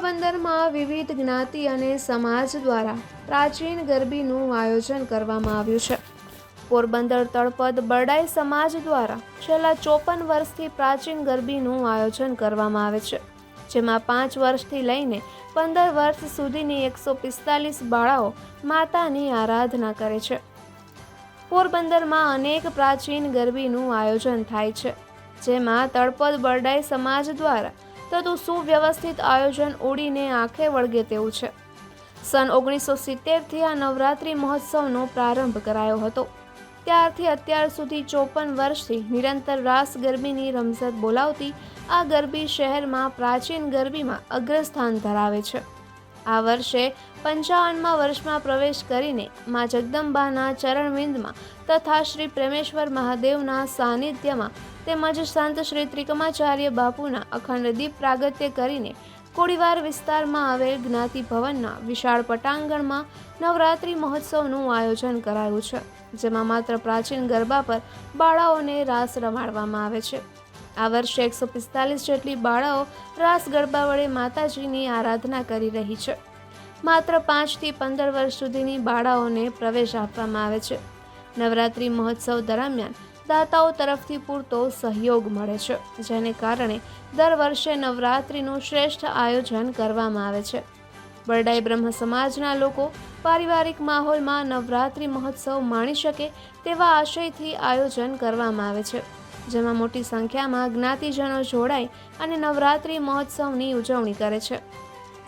પોરબંદરમાં વિવિધ જ્ઞાતિ અને સમાજ દ્વારા પ્રાચીન ગરબીનું આયોજન કરવામાં આવ્યું છે. પોરબંદર તળપદ બરડાઈ સમાજ દ્વારા છેલ્લા ચોપન વર્ષથી પ્રાચીન ગરબીનું આયોજન કરવામાં આવે છે, જેમાં પાંચ વર્ષથી લઈને પંદર વર્ષ સુધીની એકસો પિસ્તાલીસ બાળાઓ માતાની આરાધના કરે છે. પોરબંદરમાં અનેક પ્રાચીન ગરબીનું આયોજન થાય છે, જેમાં તળપદ બરડાઈ સમાજ દ્વારા થતું સુવ્યવસ્થિત આયોજન ઉડીને આંખે વળગે તેવું છે. સન ઓગણીસો સિત્તેરથી આ નવરાત્રિ મહોત્સવનો પ્રારંભ કરાયો હતો. ત્યારથી અત્યાર સુધી ચોપન વર્ષથી નિરંતર રાસ ગરબીની રમઝટ બોલાવતી આ ગરબી શહેરમાં પ્રાચીન ગરબીમાં અગ્રસ્થાન ધરાવે છે. આ વર્ષે પંચાવનમાં વર્ષમાં પ્રવેશ કરીને મા જગદંબાના ચરણવિંદમાં તથા શ્રી પ્રેમેશ્વર મહાદેવના સાનિધ્યમાં તેમજ સંત શ્રી ત્રિકમાચાર્ય બાપુના અખંડ દીપ પ્રાગત્ય કરીને કોડીવાર વિસ્તારમાં આવેલ જ્ઞાતિ ભવનના વિશાળ પટાંગણમાં નવરાત્રિ મહોત્સવનું આયોજન કરાયું છે, જેમાં માત્ર પ્રાચીન ગરબા પર બાળાઓને રાસ રમાડવામાં આવે છે. આ વર્ષે એકસો પિસ્તાલીસ જેટલી બાળાઓ રાસ ગરબા વડે માતાજીની આરાધના કરી રહી છે. માત્ર પાંચથી પંદર વર્ષ સુધીની બાળાઓને પ્રવેશ આપવામાં આવે છે. નવરાત્રિ મહોત્સવ દરમિયાન દાતાઓ તરફથી પૂરતો સહયોગ મળે છે, જેને કારણે દર વર્ષે નવરાત્રિનું શ્રેષ્ઠ આયોજન કરવામાં આવે છે. બરડાઈ બ્રહ્મ સમાજના લોકો પારિવારિક માહોલમાં નવરાત્રિ મહોત્સવ માણી શકે તેવા આશયથી આયોજન કરવામાં આવે છે. જેમાં મોટી સંખ્યામાં જ્ઞાતિજનો જોડાય અને નવરાત્રિ મહોત્સવની ઉજવણી કરે છે.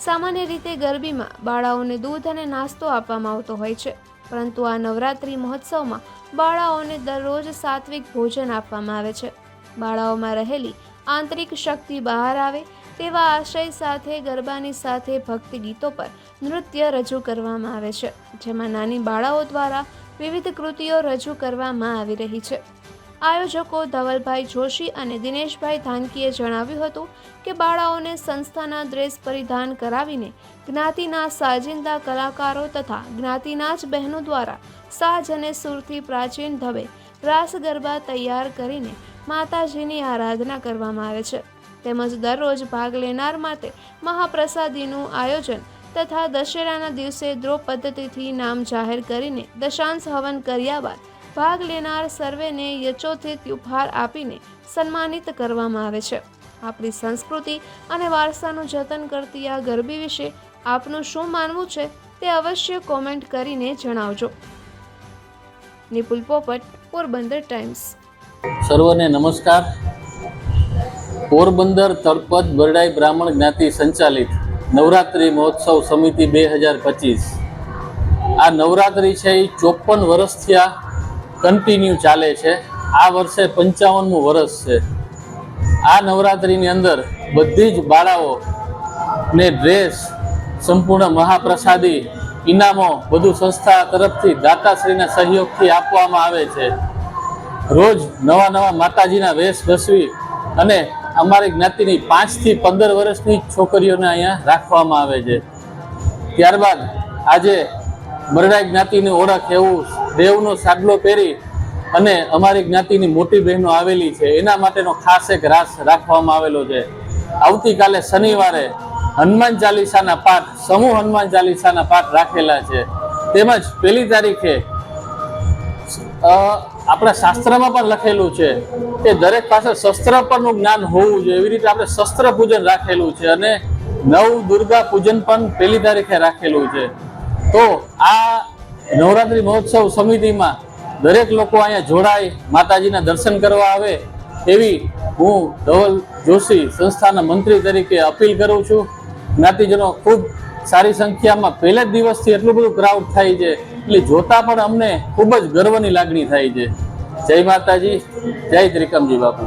સામાન્ય રીતે ગરબીમાં બાળાઓને દૂધ અને નાસ્તો આપવામાં આવતો હોય છે. પરંતુ આ નવરાત્રિ મહોત્સવમાં બાળાઓને દરરોજ સાત્વિક ભોજન આપવામાં આવે છે. બાળાઓમાં રહેલી આંતરિક શક્તિ બહાર આવે તેવા આશય સાથે, ગરબાની સાથે ભક્તિ ગીતો પર નૃત્ય રજૂ કરવામાં આવે છે, જેમાં નાની બાળાઓ દ્વારા વિવિધ કૃતિઓ રજૂ કરવામાં આવી રહી છે. આયોજકો ધવલભાઈ જોશી અને દિનેશભાઈ ધાનકીએ જણાવ્યું હતું કે બાળાઓને સંસ્થાના ડ્રેસ પરિધાન કરાવીને જ્ઞાતિના સાજિંદા કલાકારો તથા જ્ઞાતિના જ બહેનો દ્વારા સાજ અને સુરથી પ્રાચીન ધવે રાસ ગરબા તૈયાર કરીને માતાજીની આરાધના કરવામાં આવે છે. તેમજ દરરોજ ભાગ લેનાર માટે મહાપ્રસાદીનું આયોજન તથા દશેરાના દિવસે દ્રો પદ્ધતિથી નામ જાહેર કરીને દશાંશ હવન કર્યા બાદ ભાગ લેનાર સર્વેને યચોથિત ઉપહાર આપીને સન્માનિત કરવામાં આવે છે. આપણી સંસ્કૃતિ અને વારસાનું જતન કરતી આ ગરબી વિશે આપનું શું માનવું છે તે અવશ્ય કોમેન્ટ કરીને જણાવજો. નિપુલ પોપટ, પોરબંદર ટાઈમ્સ. સર્વને નમસ્કાર. પોરબંદર તળપદ બરડાઈ બ્રાહ્મણ જ્ઞાતિ સંચાલિત નવરાત્રિ મહોત્સવ સમિતિ બે હજાર પચીસ. આ નવરાત્રિ છે એ ચોપન વર્ષથી આ કન્ટિન્યુ ચાલે છે. આ વર્ષે પંચાવનમું વર્ષ છે. આ નવરાત્રિની અંદર બધી જ બાળાઓ ને ડ્રેસ સંપૂર્ણ મહાપ્રસાદી ઇનામો બધું સંસ્થા તરફથી દાતાશ્રીના સહયોગથી આપવામાં આવે છે. રોજ નવા નવા માતાજીના વેશ ભસવી અને અમારી જ્ઞાતિની પાંચથી પંદર વર્ષની છોકરીઓને અહીંયા રાખવામાં આવે છે. ત્યારબાદ આજે બરડાઈ જ્ઞાતિની ઓળખ એવું દેવનો સાગલો પહેરી અને અમારી જ્ઞાતિની મોટી બહેનો આવેલી છે. એના માટેનો ખાસ એક રાસ રાખવામાં આવેલો છે. આવતીકાલે શનિવારે હનુમાન ચાલીસાના પાઠ, સમૂહ હનુમાન ચાલીસાના પાઠ રાખેલા છે. તેમજ પહેલી તારીખે આપણા શાસ્ત્રમાં પણ લખેલું છે કે દરેક પાસે શસ્ત્ર પરનું જ્ઞાન હોવું જોઈએ. એવી રીતે આપણે શસ્ત્ર પૂજન રાખેલું છે અને નવ દુર્ગા પૂજન પણ પહેલી તારીખે રાખેલું છે. તો આ નવરાત્રિ મહોત્સવ સમિતિમાં દરેક લોકો અહીંયા જોડાય માતાજીના દર્શન કરવા આવે એવી હું ધવલ જોશી સંસ્થાના મંત્રી તરીકે અપીલ કરું છું. જ્ઞાતિજનો ખૂબ સારી સંખ્યામાં પહેલા જ દિવસથી એટલું બધું ક્રાઉડ થાય છે, એટલે જોતા પણ અમને ખૂબ જ ગર્વની લાગણી થાય છે. જય માતાજી, જય ત્રિકમજી બાપુ.